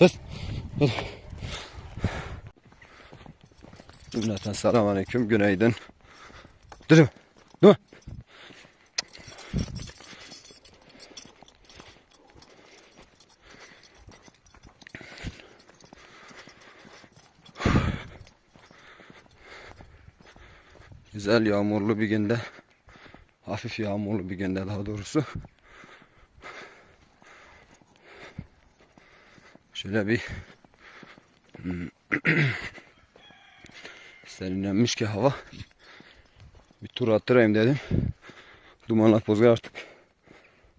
Bas. Hadi. Cümleten selamun aleyküm. Günaydın. Dur. Dur. Güzel yağmurlu bir günde hafif yağmurlu bir günde daha doğrusu şöyle bir hmm, serinlenmiş ki hava. Bir tur attırayım dedim. Dumanla pozga artık.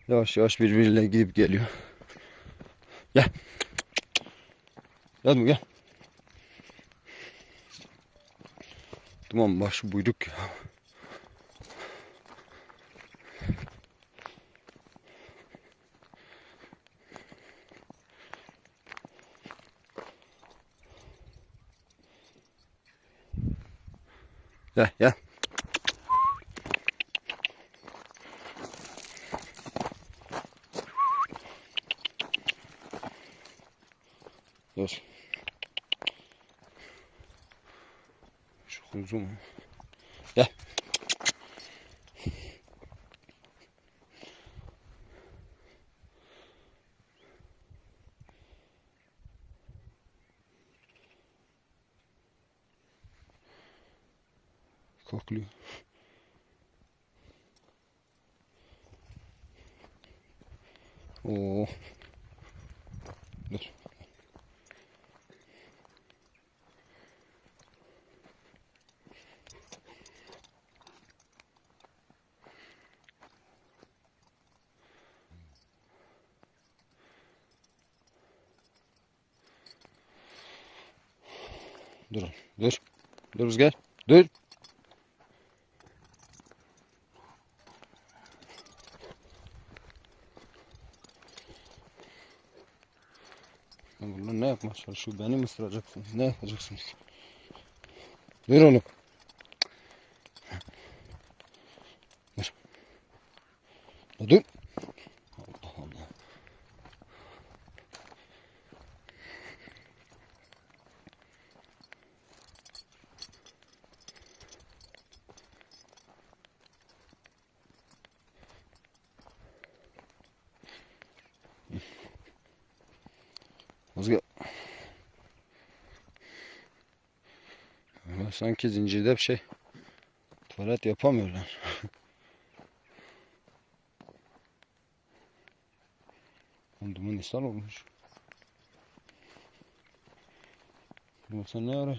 Yavaş yavaş birbiriyle gidip geliyor. Gel. Gel gel. Duman başı buyruk ya Gel gel. Dur. Şu kuzu mu? Gel. Kokluyor. Oo. Dur. Dur. Dur. Dur Rüzgar. Dur. Bunlar ne yapmaya çalışıyor? Beni mi ısıracaksınız? Ne yapacaksınız? Dur oğlum. Dur. Dur. Sanki zincirde bir şey. Tuvalet yapamıyorlar. Duman ishal olmuş. Sen ne ara?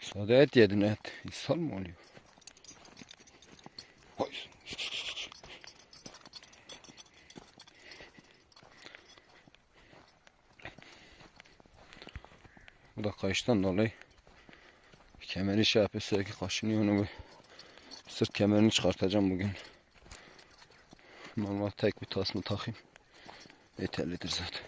Sade et yedin et. İshal mı oluyor? Bu da kayıştan dolayı kemeri şey yapıyor sürekli kaşınıyor onu sırt kemerini çıkartacağım bugün. Normal tek bir tasma takayım. Yeterlidir zaten.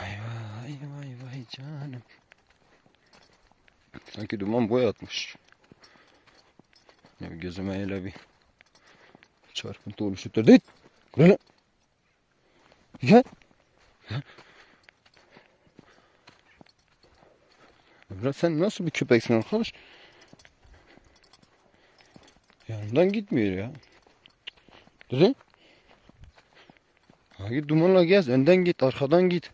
Vay vay vay vay canım. Sanki duman boy atmış. Ya gözüme öyle bir çarpıntı oluşturdu. Kurana. Gel. Sen nasıl bir köpeksin arkadaş? Yanımdan gitmiyor ya. Dur. Ha git dumanla gez. Önden git. Arkadan git.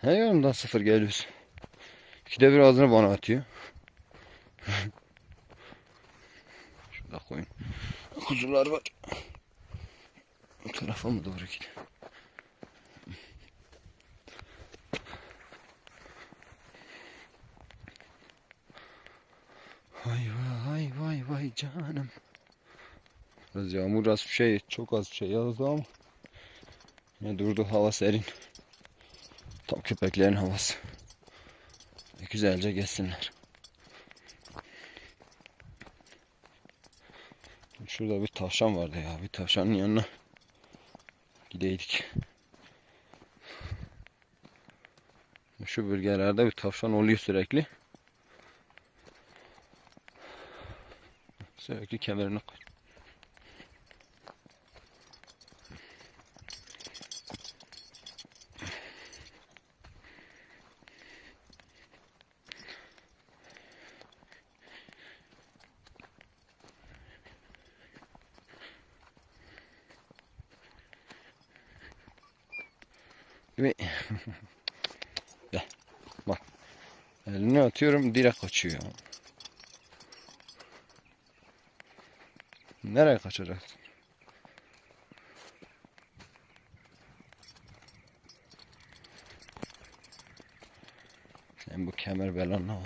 He yanımdan sıfır geliyorsun. İkide bir ağzını bana atıyor. Şurada koyun. Kuzular var. Bu tarafa mı doğru gidiyor? Vay vay vay vay canım. Biraz yağmur az bir şey, çok az bir şey yağdı ama yine durdu hava serin. Tam köpeklerin havası. E, Güzelce geçsinler. Şurada bir tavşan vardı ya. Bir tavşanın yanına gideydik. Şu bölgelerde bir tavşan oluyor sürekli. Sürekli kemerini koy. Gel. Bak. Elini atıyorum direkt kaçıyor. Nereye kaçacaksın? Sen bu kemer belan ne oldu?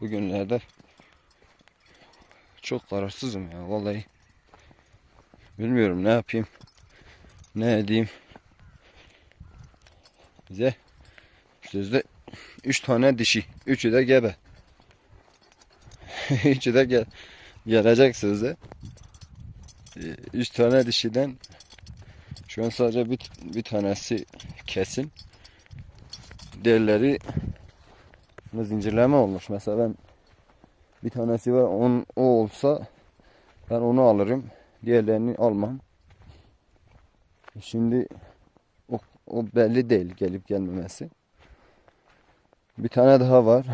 Bugünlerde çok kararsızım ya vallahi. Bilmiyorum ne yapayım. Ne edeyim. Bize sözde 3 tane dişi. Üçü de gebe. Üçü de gel gelecek sözde. 3 tane dişiden şu an sadece bir, bir tanesi kesin. Diğerleri zincirleme olmuş. Mesela ben bir tanesi var on, o olsa ben onu alırım. Diğerlerini almam. Şimdi o, o belli değil gelip gelmemesi. Bir tane daha var.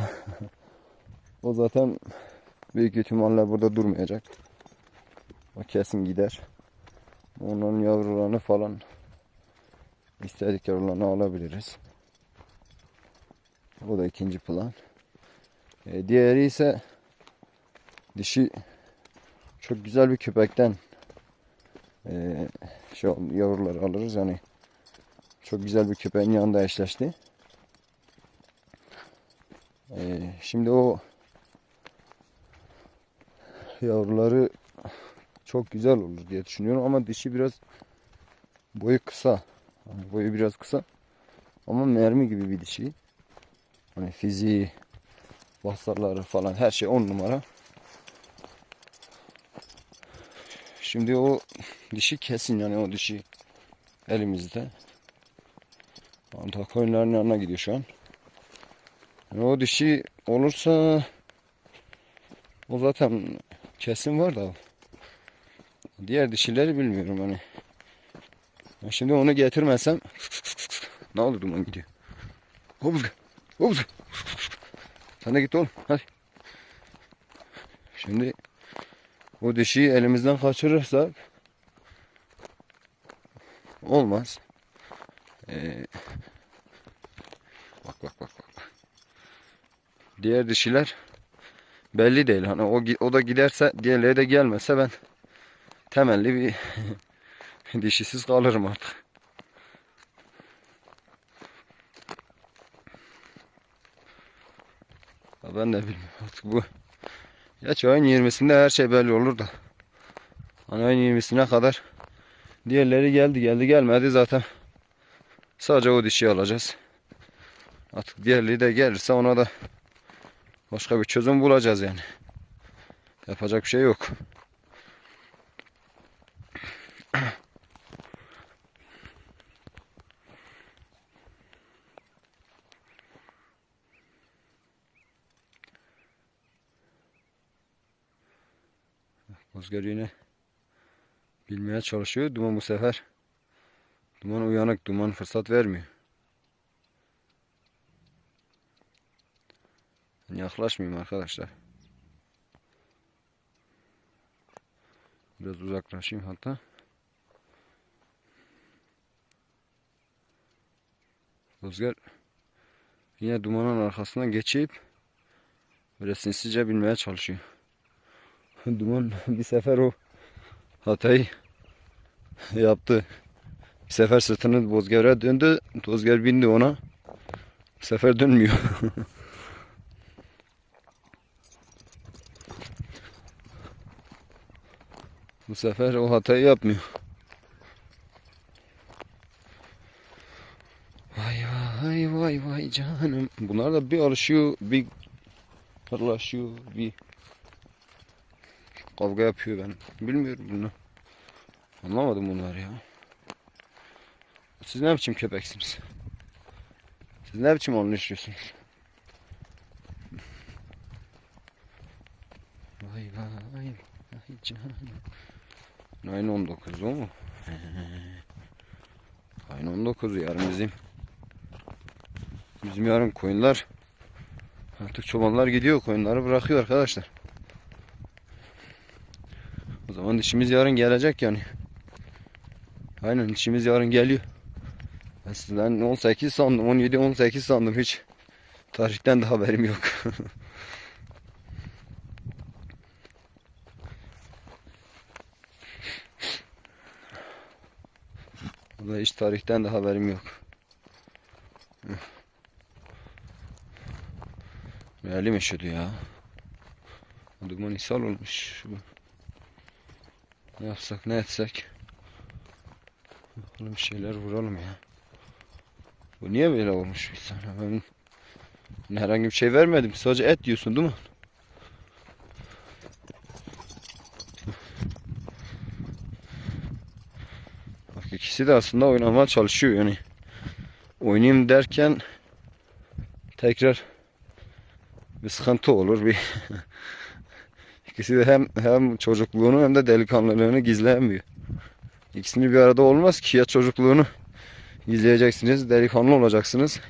o zaten büyük ihtimalle burada durmayacak. O kesin gider. Onun yavrularını falan istedik yavrularını alabiliriz. O da ikinci plan. E, diğeri ise dişi çok güzel bir köpekten e, şey, yavruları alırız yani çok güzel bir köpeğin yanında eşleşti. E, şimdi o yavruları çok güzel olur diye düşünüyorum ama dişi biraz boyu kısa. Yani boyu biraz kısa. Ama mermi gibi bir dişi. Hani fiziği, basarları falan her şey on numara. Şimdi o dişi kesin yani o dişi elimizde. Antak oyunların yanına gidiyor şu an. Yani o dişi olursa o zaten kesin var da diğer dişileri bilmiyorum hani. Ben şimdi onu getirmesem ne olur duman gidiyor. Hopuz hopuz. Sen de git oğlum hadi. Şimdi o dişiyi elimizden kaçırırsak olmaz. Ee, bak bak bak bak. Diğer dişiler belli değil. Hani o o da giderse diğerleri de gelmese ben temelli bir dişisiz kalırım artık. Ben de bilmiyorum artık bu. Geç ayın 20'sinde her şey belli olur da. Hani ayın 20'sine kadar diğerleri geldi geldi gelmedi zaten. Sadece o dişi alacağız. Artık diğerleri de gelirse ona da başka bir çözüm bulacağız yani. Yapacak bir şey yok. Rüzgar yine bilmeye çalışıyor. Duman bu sefer duman uyanık. Duman fırsat vermiyor. Ben yaklaşmayayım arkadaşlar. Biraz uzaklaşayım hatta. Rüzgar yine dumanın arkasından geçip böyle sinsice binmeye çalışıyor. Duman bir sefer o hatayı yaptı. Bir sefer sırtını bozgara döndü. Bozgar bindi ona. Bu sefer dönmüyor. Bu sefer o hatayı yapmıyor. Vay vay vay vay canım. Bunlar da bir alışıyor bir hırlaşıyor bir kavga yapıyor ben bilmiyorum bunu. Anlamadım bunları ya. Siz ne biçim köpeksiniz? Siz ne biçim anlaşıyorsunuz? Vay vay vay canım. Ayın 19 o mu? Ayın 19 yarın bizim. Bizim yarın koyunlar artık çobanlar gidiyor koyunları bırakıyor arkadaşlar. Zaman dişimiz yarın gelecek yani. Aynen dişimiz yarın geliyor. Ben sizden 18 sandım 17 18 sandım hiç tarihten de haberim yok. Vallahi hiç tarihten de haberim yok. Elim üşüdü ya. Duman ishal olmuş. Bu. Ne yapsak ne etsek. Bakalım bir şeyler vuralım ya. Bu niye böyle olmuş bir sana? Ben, herhangi bir şey vermedim. Sadece et diyorsun değil mi? Bak ikisi de aslında oynamaya çalışıyor yani. Oynayayım derken tekrar bir sıkıntı olur bir ikisi de hem hem çocukluğunu hem de delikanlılığını gizleyemiyor. İkisini bir arada olmaz ki ya çocukluğunu gizleyeceksiniz, delikanlı olacaksınız.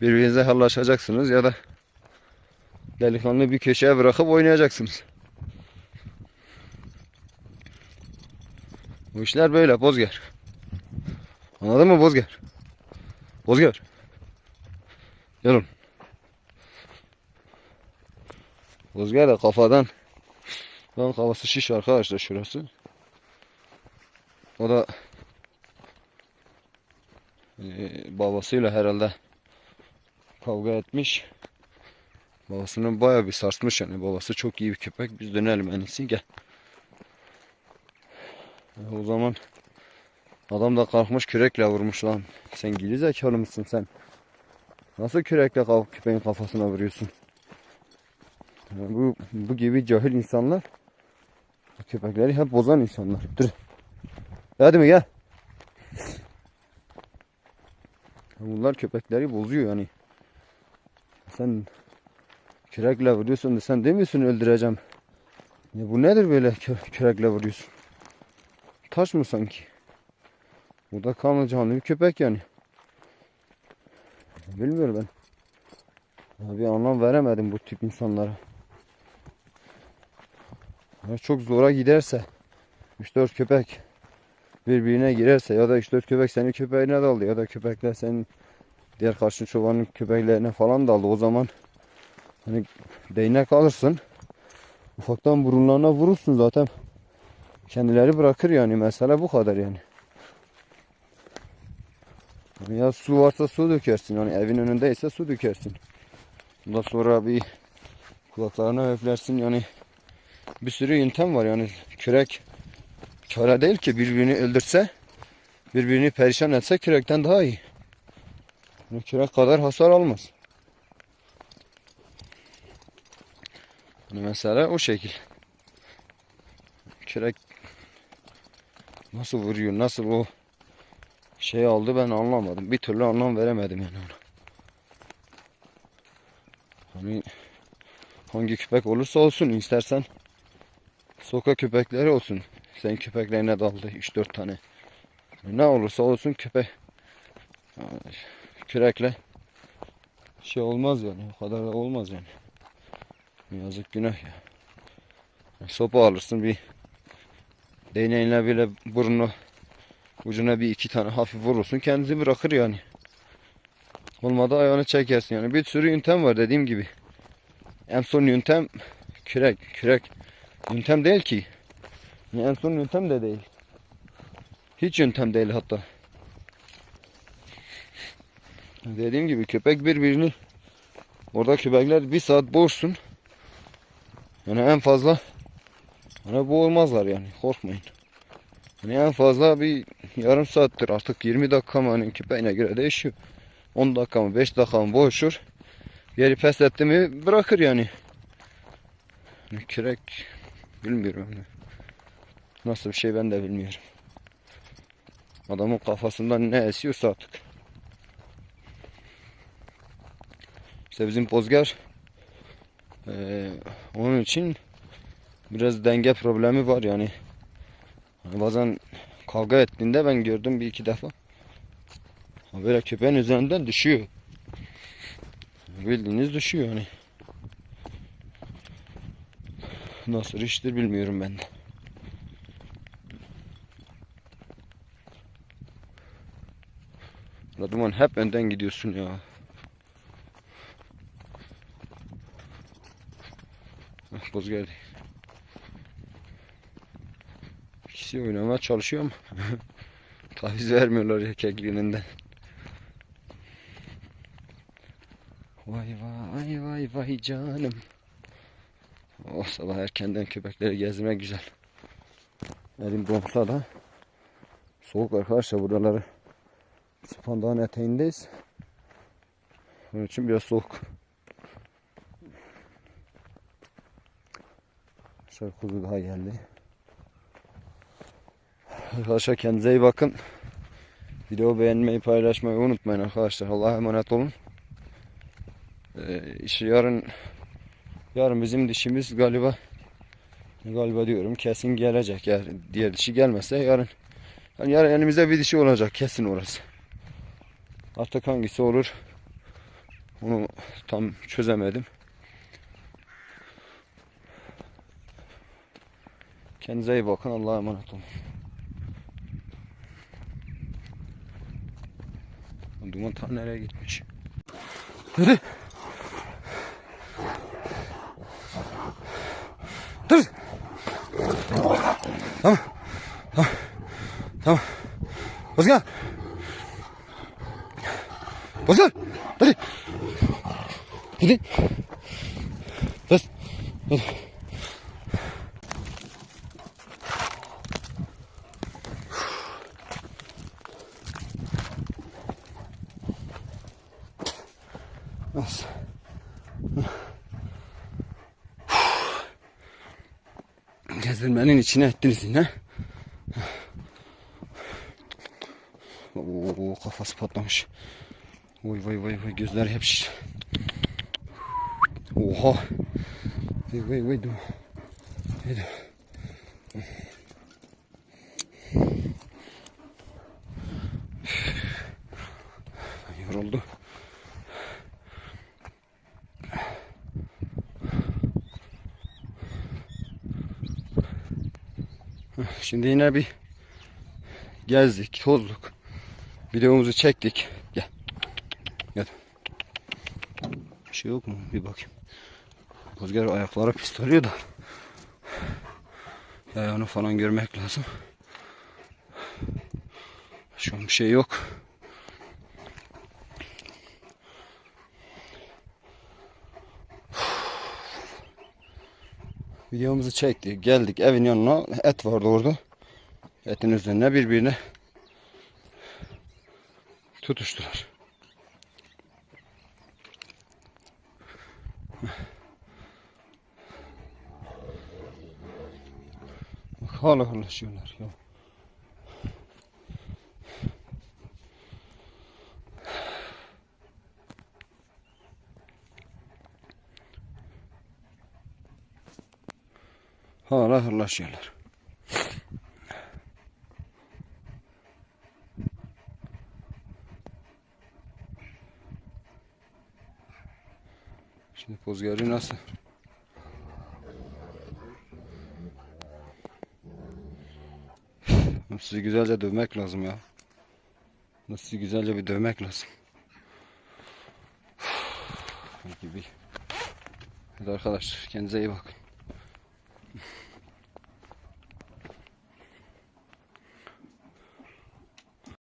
Birbirinize hallaşacaksınız ya da delikanlı bir köşeye bırakıp oynayacaksınız. Bu işler böyle Bozger. Anladın mı Bozger? Bozger. Gel oğlum. Bozger de kafadan Lan kafası şiş arkadaşlar şurası. O da eee, babasıyla herhalde kavga etmiş. Babasını bayağı bir sarsmış yani. Babası çok iyi bir köpek. Biz dönelim en iyisi gel. E, o zaman adam da kalkmış kürekle vurmuş lan. Sen geri zekalı mısın sen? Nasıl kürekle kalk köpeğin kafasına vuruyorsun? Bu bu gibi cahil insanlar köpekleri hep bozan insanlar. Dur. Hadi mi gel. Bunlar köpekleri bozuyor yani. Sen kürekle vuruyorsun da sen demiyorsun öldüreceğim. Ya bu nedir böyle kürekle vuruyorsun? Taş mı sanki? Bu da kanlı canlı bir köpek yani. Bilmiyorum ben. Ya bir anlam veremedim bu tip insanlara. Çok zora giderse 3-4 köpek birbirine girerse ya da 3-4 köpek senin köpeğine daldı ya da köpekler senin diğer karşı çobanın köpeklerine falan daldı o zaman hani değnek alırsın ufaktan burunlarına vurursun zaten kendileri bırakır yani mesele bu kadar yani. Ya su varsa su dökersin yani evin önündeyse su dökersin. Ondan sonra bir kulaklarına öflersin yani bir sürü yöntem var yani kürek kara değil ki birbirini öldürse birbirini perişan etse kürekten daha iyi. Yani kürek kadar hasar almaz. Yani mesela o şekil. Kürek nasıl vuruyor, nasıl o şey aldı ben anlamadım. Bir türlü anlam veremedim yani ona. Hani hangi köpek olursa olsun istersen sokak köpekleri olsun. Senin köpeklerine daldı 3-4 tane. Ne olursa olsun köpek kürekle şey olmaz yani. O kadar da olmaz yani. Yazık günah ya. Sopa alırsın bir değneğinle bile burnu ucuna bir iki tane hafif vurursun kendisi bırakır yani. Olmadı ayağını çekersin yani. Bir sürü yöntem var dediğim gibi. En son yöntem kürek. Kürek yöntem değil ki. En son yöntem de değil. Hiç yöntem değil hatta. Dediğim gibi köpek birbirini orada köpekler bir saat boğursun. Yani en fazla yani boğulmazlar yani korkmayın. Yani en fazla bir yarım saattir artık 20 dakika mı hani köpeğine göre değişiyor. 10 dakika mı 5 dakika mı boğuşur. Geri pes etti mi bırakır yani. Yani Kürek bilmiyorum. yani. Nasıl bir şey ben de bilmiyorum. Adamın kafasından ne esiyorsa artık. İşte bizim Bozger eee, onun için biraz denge problemi var yani. Hani bazen kavga ettiğinde ben gördüm bir iki defa. Böyle köpeğin üzerinden düşüyor. Bildiğiniz düşüyor hani. Nasıl iştir bilmiyorum ben de. La Duman hep önden gidiyorsun ya. Heh, Boz geldi. İkisi oynamaya çalışıyor ama taviz vermiyorlar ya kekliğinden. Vay vay vay vay canım. O sabah erkenden köpekleri gezmek güzel. Elim donsa da soğuk arkadaşlar buraları Sıpan Dağı'nın eteğindeyiz. Onun için biraz soğuk. Şöyle kuzu daha geldi. Arkadaşlar kendinize iyi bakın. Video beğenmeyi paylaşmayı unutmayın arkadaşlar. Allah'a emanet olun. Ee, işte yarın yarın bizim dişimiz galiba galiba diyorum kesin gelecek. Eğer diğer dişi gelmezse yarın yani yarın elimizde bir dişi olacak kesin orası. Artık hangisi olur onu tam çözemedim. Kendinize iyi bakın. Allah'a emanet olun. Duman ta nereye gitmiş? Hadi. Dur. Tamam. Tamam. Tamam. Özkan. Özkan. Hadi. Hadi. Bas. Hadi. Bas. Gezdirmenin içine ettiniz yine. Oo, kafası patlamış. Vay vay vay vay gözler hep şiş. Oha. Vay vay vay. Hadi. Yoruldu. Şimdi yine bir gezdik, tozduk. Videomuzu çektik. Gel. Gel. Bir şey yok mu? Bir bakayım. Rüzgar ayakları pis oluyor da. Ayağını falan görmek lazım. Şu an bir şey yok. Videomuzu çektik. Geldik evin yanına. Et vardı orada. Etin üzerine birbirine tutuştular. Hala hırlaşıyorlar ya. Hala hırlaşıyorlar. Şimdi pozgarı nasıl? Sizi güzelce dövmek lazım ya. Sizi güzelce bir dövmek lazım. Gibi. Hadi arkadaşlar kendinize iyi bakın.